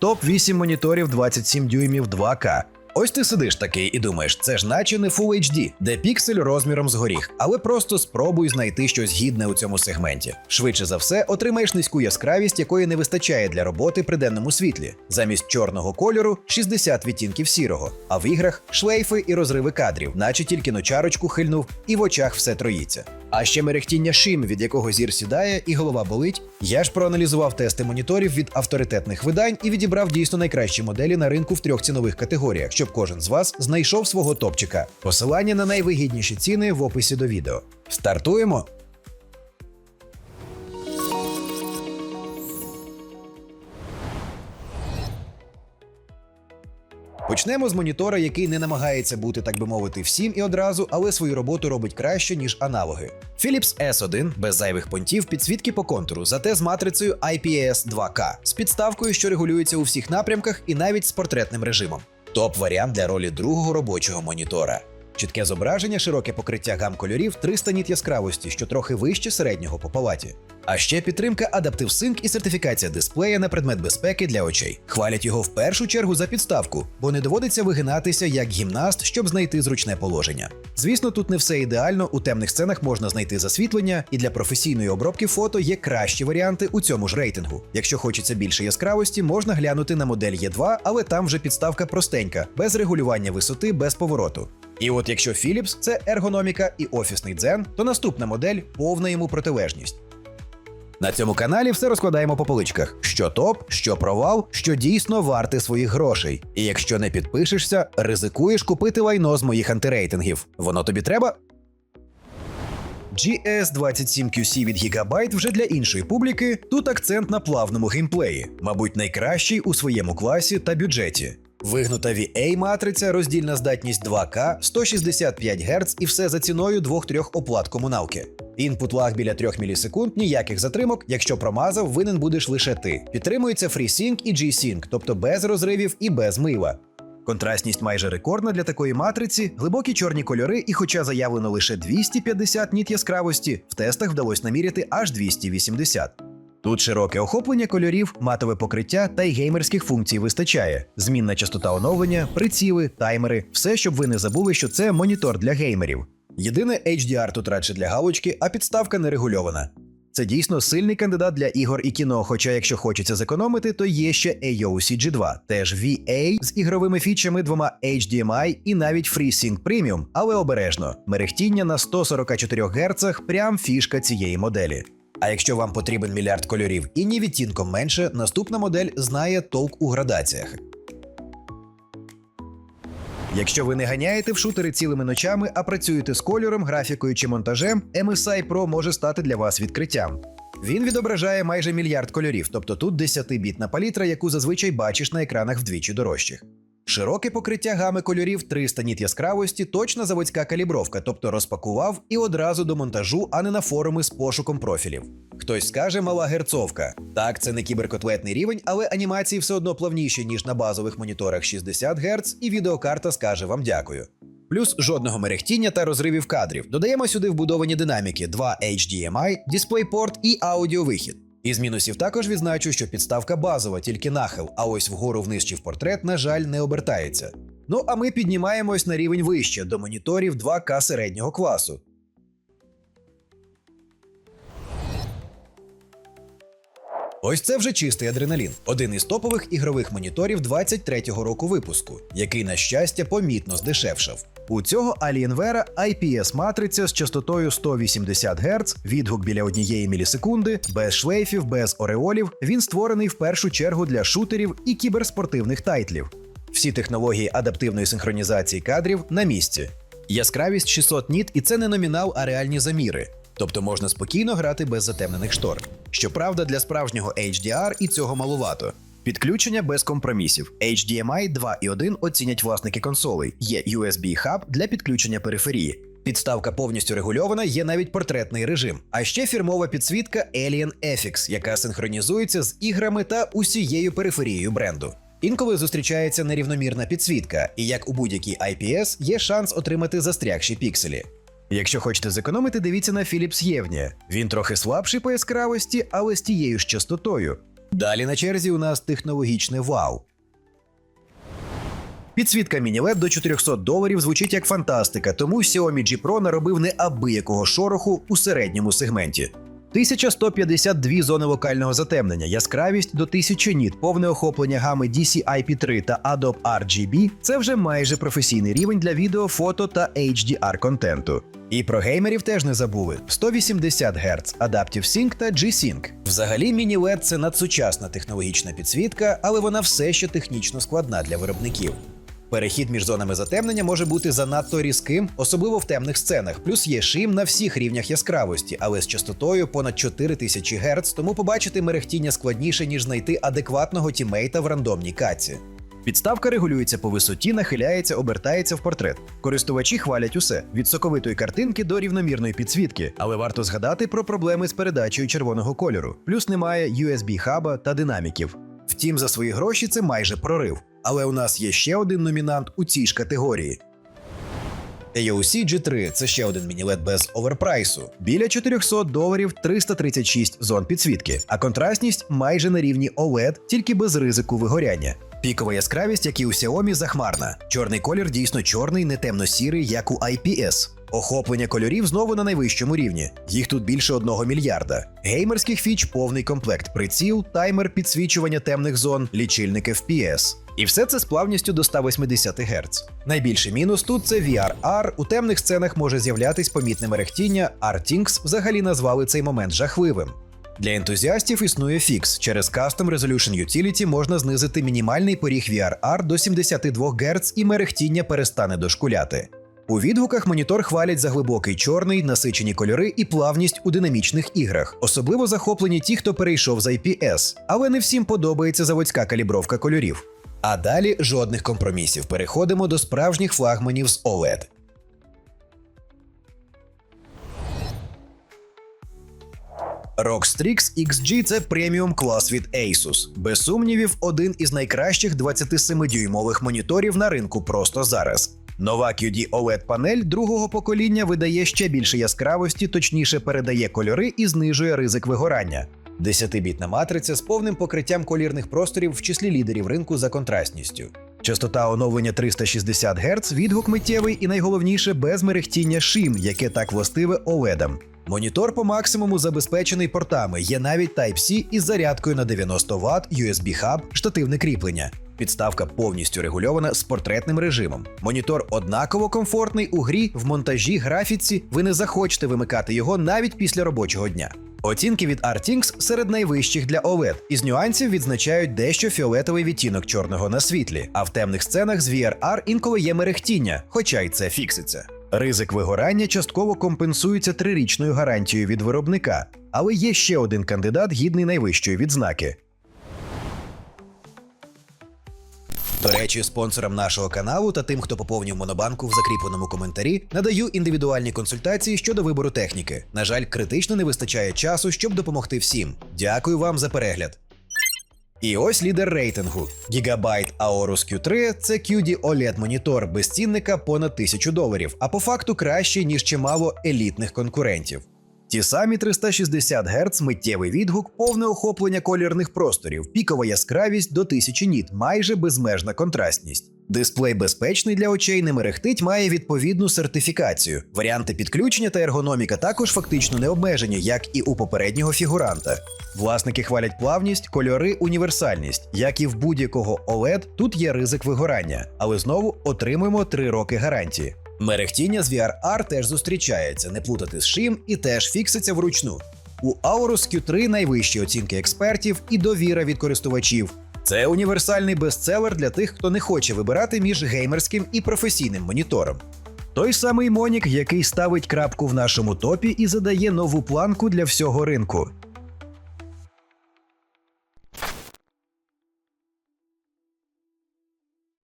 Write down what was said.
Топ 8 моніторів 27 дюймів 2К. Ось ти сидиш такий і думаєш, це ж наче не Full HD, де піксель розміром з горіх, але просто спробуй знайти щось гідне у цьому сегменті. Швидше за все, отримаєш низьку яскравість, якої не вистачає для роботи при денному світлі. Замість чорного кольору 60 відтінків сірого, а в іграх шлейфи і розриви кадрів, наче тільки ночарочку хильнув, і в очах все троїться. А ще мерехтіння шим, від якого зір сідає і голова болить. Я ж проаналізував тести моніторів від авторитетних видань і відібрав дійсно найкращі моделі на ринку в трьох цінових категоріях, щоб кожен з вас знайшов свого топчика. Посилання на найвигідніші ціни в описі до відео. Стартуємо! Почнемо з монітора, який не намагається бути, так би мовити, всім і одразу, але свою роботу робить краще, ніж аналоги. Philips S1 без зайвих понтів підсвітки по контуру, зате з матрицею IPS 2K, з підставкою, що регулюється у всіх напрямках і навіть з портретним режимом. Топ варіант для ролі другого робочого монітора. Чітке зображення, широке покриття гам кольорів, 300 ніт яскравості, що трохи вище середнього по палаті. А ще підтримка Adaptive Sync і сертифікація дисплея на предмет безпеки для очей. Хвалять його в першу чергу за підставку, бо не доводиться вигинатися як гімнаст, щоб знайти зручне положення. Звісно, тут не все ідеально. У темних сценах можна знайти засвітлення, і для професійної обробки фото є кращі варіанти у цьому ж рейтингу. Якщо хочеться більше яскравості, можна глянути на модель Е2, але там вже підставка простенька, без регулювання висоти, без повороту. І от якщо Philips – це ергономіка і офісний дзен, то наступна модель повна йому протилежність. На цьому каналі все розкладаємо по поличках: що топ, що провал, що дійсно варте своїх грошей. І якщо не підпишешся, ризикуєш купити лайно з моїх антирейтингів. Воно тобі треба? GS27QC від Gigabyte вже для іншої публіки. Тут акцент на плавному геймплеї, мабуть, найкращий у своєму класі та бюджеті. Вигнута VA матриця, роздільна здатність 2К, 165 Гц і все за ціною 2-3 оплат комуналки. Інпут лаг біля 3 мілісекунд, ніяких затримок. Якщо промазав, винен будеш лише ти. Підтримується FreeSync і G-Sync, тобто без розривів і без мила. Контрастність майже рекордна для такої матриці, глибокі чорні кольори, і хоча заявлено лише 250 ніт яскравості, в тестах вдалося наміряти аж 280. Тут широке охоплення кольорів, матове покриття та й геймерських функцій вистачає. Змінна частота оновлення, приціли, таймери, все, щоб ви не забули, що це монітор для геймерів. Єдине HDR тут радше для галочки, а підставка не регульована. Це дійсно сильний кандидат для ігор і кіно. Хоча, якщо хочеться зекономити, то є ще AOC G2, теж VA з ігровими фічами двома HDMI і навіть FreeSync Premium, але обережно. Мерехтіння на 144 Гц прям фішка цієї моделі. А якщо вам потрібен мільярд кольорів і ні відтінком менше, наступна модель знає толк у градаціях. Якщо ви не ганяєте в шутери цілими ночами, а працюєте з кольором, графікою чи монтажем, MSI Pro може стати для вас відкриттям. Він відображає майже мільярд кольорів, тобто тут 10-бітна палітра, яку зазвичай бачиш на екранах вдвічі дорожчих. Широке покриття гами кольорів 300 ніт яскравості, точна заводська калібровка, тобто розпакував і одразу до монтажу, а не на форуми з пошуком профілів. Хтось скаже мала герцовка. Так, це не кіберкотлетний рівень, але анімації все одно плавніші, ніж на базових моніторах 60 Гц, і відеокарта скаже вам дякую. Плюс жодного мерехтіння та розривів кадрів. Додаємо сюди вбудовані динаміки, 2 HDMI, DisplayPort і аудіовихід. Із мінусів також відзначу, що підставка базова, тільки нахил, а ось вгору вниз чи в портрет, на жаль, не обертається. Ну а ми піднімаємось на рівень вище до моніторів 2К середнього класу. Ось це вже чистий адреналін, один із топових ігрових моніторів 23-го року випуску, який, на щастя, помітно здешевшав. У цього Alienware IPS матриця з частотою 180 Гц, відгук біля однієї мілісекунди, без шлейфів, без ореолів. Він створений в першу чергу для шутерів і кіберспортивних тайтлів. Всі технології адаптивної синхронізації кадрів на місці. Яскравість 600 ніт, і це не номінал, а реальні заміри. Тобто можна спокійно грати без затемнених штор. Щоправда, для справжнього HDR і цього малувато. Підключення без компромісів. HDMI 2.1 оцінять власники консолей. Є USB-хаб для підключення периферії. Підставка повністю регульована, є навіть портретний режим. А ще фірмова підсвітка Alien FX, яка синхронізується з іграми та усією периферією бренду. Інколи зустрічається нерівномірна підсвітка, і як у будь-якій IPS є шанс отримати застрягші пікселі. Якщо хочете зекономити, дивіться на Philips Євні. Він трохи слабший по яскравості, але з тією ж частотою. Далі на черзі у нас технологічне вау. Підсвітка міні-LED до 400 доларів звучить як фантастика, тому Xiaomi G Pro наробив неабиякого шороху у середньому сегменті. 1152 зони локального затемнення, яскравість до 1000 ніт, повне охоплення гами DCI-P3 та Adobe RGB – це вже майже професійний рівень для відео, фото та HDR контенту. І про геймерів теж не забули: 180 Гц, Adaptive Sync та G-Sync. Взагалі, міні-LED – це надсучасна технологічна підсвітка, але вона все ще технічно складна для виробників. Перехід між зонами затемнення може бути занадто різким, особливо в темних сценах. Плюс є шим на всіх рівнях яскравості, але з частотою понад 4000 Гц, тому побачити мерехтіння складніше, ніж знайти адекватного тімейта в рандомній каці. Підставка регулюється по висоті, нахиляється, обертається в портрет. Користувачі хвалять усе від соковитої картинки до рівномірної підсвітки, але варто згадати про проблеми з передачею червоного кольору. Плюс немає USB-хаба та динаміків. Втім, за свої гроші це майже прорив. Але у нас є ще один номінант у цій ж категорії. AOC G3 – це ще один мінілет без оверпрайсу. Біля 400 доларів 336 зон підсвітки, а контрастність майже на рівні OLED, тільки без ризику вигоряння. Пікова яскравість, як і у Xiaomi, захмарна. Чорний колір дійсно чорний, не темно-сірий, як у IPS. Охоплення кольорів знову на найвищому рівні. Їх тут більше одного мільярда. Геймерських фіч повний комплект: приціл, таймер, підсвічування темних зон, лічильник FPS. І все це з плавністю до 180 Гц. Найбільший мінус тут це VR-R. У темних сценах може з'являтись помітне мерехтіння. RTinks взагалі назвали цей момент жахливим. Для ентузіастів існує фікс. Через Custom Resolution Utility можна знизити мінімальний поріг VR-R до 72 Гц і мерехтіння перестане дошкуляти. У відгуках монітор хвалять за глибокий чорний, насичені кольори і плавність у динамічних іграх. Особливо захоплені ті, хто перейшов з IPS. Але не всім подобається заводська калібровка кольорів. А далі жодних компромісів. Переходимо до справжніх флагманів з OLED. ROG Strix XG – це преміум клас від Asus. Без сумнівів, один із найкращих 27-дюймових моніторів на ринку просто зараз. Нова QD OLED панель другого покоління видає ще більше яскравості, точніше передає кольори і знижує ризик вигорання. 10-бітна матриця з повним покриттям колірних просторів в числі лідерів ринку за контрастністю. Частота оновлення 360 Гц, відгук миттєвий і найголовніше без мерехтіння шим, яке так властиве OLED-ам. Монітор по максимуму забезпечений портами, є навіть Type-C із зарядкою на 90 Вт, USB-хаб, штативне кріплення. Підставка повністю регульована з портретним режимом. Монітор однаково комфортний у грі, в монтажі, графіці. Ви не захочете вимикати його навіть після робочого дня. Оцінки від RTX серед найвищих для OLED. Із нюансів відзначають дещо фіолетовий відтінок чорного на світлі, а в темних сценах з VRR інколи є мерехтіння, хоча й це фікситься. Ризик вигорання частково компенсується трирічною гарантією від виробника, але є ще один кандидат гідний найвищої відзнаки. До речі, спонсорам нашого каналу та тим, хто поповнив монобанку в закріпленому коментарі, надаю індивідуальні консультації щодо вибору техніки. На жаль, критично не вистачає часу, щоб допомогти всім. Дякую вам за перегляд. І ось лідер рейтингу. Gigabyte Aorus Q3 це QD OLED монітор без цінника понад 1000 доларів, а по факту краще, ніж чимало елітних конкурентів. Ті самі 360 Гц, миттєвий відгук, повне охоплення колірних просторів, пікова яскравість до 1000 ніт, майже безмежна контрастність. Дисплей безпечний для очей, не мерехтить, має відповідну сертифікацію. Варіанти підключення та ергономіка також фактично не обмежені, як і у попереднього фігуранта. Власники хвалять плавність, кольори, універсальність. Як і в будь-якого OLED, тут є ризик вигорання, але знову отримуємо 3 роки гарантії. Мерехтіння з VR-R теж зустрічається, не плутати з шим і теж фікситься вручну. У Aorus Q3 найвищі оцінки експертів і довіра від користувачів. Це універсальний бестселер для тих, хто не хоче вибирати між геймерським і професійним монітором. Той самий Монік, який ставить крапку в нашому топі і задає нову планку для всього ринку.